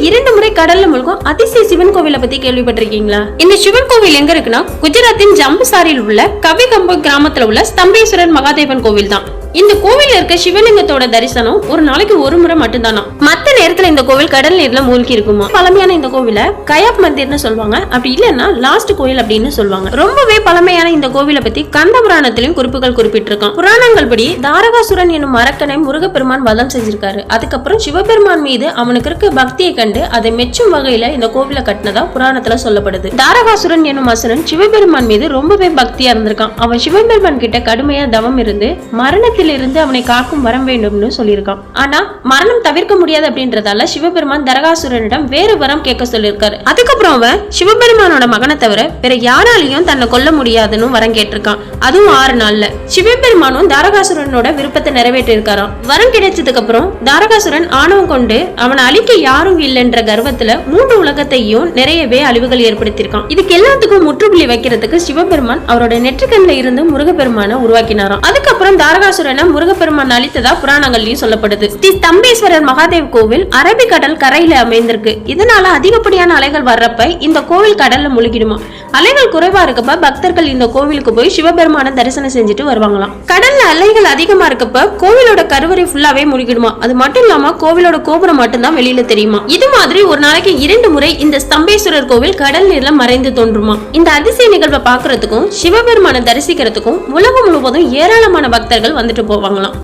இரண்டு முறை கடல்ல மூழ்கும் அதிசய சிவன் கோவிலை பத்தி கேள்விப்பட்டிருக்கீங்களா? இந்த சிவன் கோவில் எங்க இருக்குன்னா குஜராத்தின் ஜம்புசாரில் உள்ள கவிகம்பு கிராமத்துல உள்ள ஸ்தம்பேஸ்வரன் மகாதேவன் கோவில் தான் இந்த கோவில் இருக்க சிவலிங்கத்தோட தரிசனம் ஒரு நாளைக்கு ஒரு முறை மட்டும்தானா? மத்த நேரத்துல இந்த கோவில் கடல் நீர்ல மூழ்கி இருக்குமா? பழமையான இந்த கோவில கயாப் மந்திர்னு சொல்லுவாங்க. அப்படி இல்லைன்னா லாஸ்ட் கோயில் அப்படின்னு சொல்லுவாங்க. ரொம்பவே பழமையான இந்த கோவிலை பத்தி கந்த புராணத்திலும் குறிப்புகள் குறிப்பிட்டிருக்கான். புராணங்கள் படி தாரகாசுரன் என்னும் மரக்கனை முருகப்பெருமான் வதம் செஞ்சிருக்காரு. அதுக்கப்புறம் சிவபெருமான் மீது அவனுக்கு இருக்க பக்தியை கண்டு அதை மெச்சும் வகையில இந்த கோவிலை கட்டினதா புராணத்துல சொல்லப்படுது. தாரகாசுரன் என்னும் அசுரன் சிவபெருமான் மீது ரொம்பவே பக்தியா இருந்திருக்கான். அவன் சிவபெருமான் கிட்ட கடுமையா தவம் இருந்து மரணத்தை இருந்து அவனை காக்கும் வரம் வேண்டும்னு சொல்லியிருக்கான். ஆனா மரணம் தவிர்க்க முடியாது அப்படின்றதால சிவபெருமான் தரகாசுரனிடம் வேறு வரம் கேட்க சொல்லியிருக்காரு. அதுக்கப்புறம் அவன் சிவபெருமானோட மகனை தவிர வேற யாராலையும் தன்னை கொல்ல முடியாதுன்னு வரம் கேட்டிருக்கான். அதுவும் ஆறு நாள்ல. சிவபெருமானும் தாரகாசுரனோட விருப்பத்தை நிறைவேற்றிருக்காராம் வரம் கிடைச்சதுக்கு அப்புறம் தாரகாசுரன் ஆணவம் கொண்டு அவனை அழிக்க யாரும் இல்லைன்ற கர்வத்துல மூன்று உலகத்தையும் நிறையவே அழிவுகள் ஏற்படுத்தியிருக்கான். இதுக்கு எல்லாத்துக்கும் முற்றுப்புள்ளி வைக்கிறதுக்கு சிவபெருமான் அவரோட நெற்றுக்கண்ணில இருந்து முருகப்பெருமான உருவாக்கினாராம். அதுக்கப்புறம் தாரகாசுரன் முருகப்பெருமான் அளித்ததா புராணங்கள்லயும் சொல்லப்படுது. ஸ்ரீ ஸ்தம்பேஸ்வரர் மகாதேவ் கோவில் அரபிக்கடல் கரையில அமைந்திருக்கு. இதனால அதிகப்படியான அலைகள் வர்றப்ப இந்த கோவில் கடல்ல முழுகிடுமா? அலைகள் குறைவா இருக்கப்ப பக்தர்கள் இந்த கோவிலுக்கு போய் சிவபெருமான தரிசனம் செஞ்சுட்டு வருவாங்களாம். கடல்ல அலைகள் அதிகமா இருக்கப்ப கோவிலோட கருவறை ஃபுல்லாவே முழுகிடுமா? அது மட்டும் இல்லாம கோவிலோட கோபுரம் மட்டும்தான் வெளியில தெரியுமா? இது மாதிரி ஒரு நாளைக்கு இரண்டு முறை இந்த ஸ்தம்பேஸ்வரர் கோவில் கடல் நீர்ல மறைந்து தோன்றுமா? இந்த அதிசய நிகழ்வை பாக்குறதுக்கும் சிவபெருமான தரிசிக்கிறதுக்கும் உலகம் முழுவதும் ஏராளமான பக்தர்கள் வந்துட்டு போவாங்களாம்.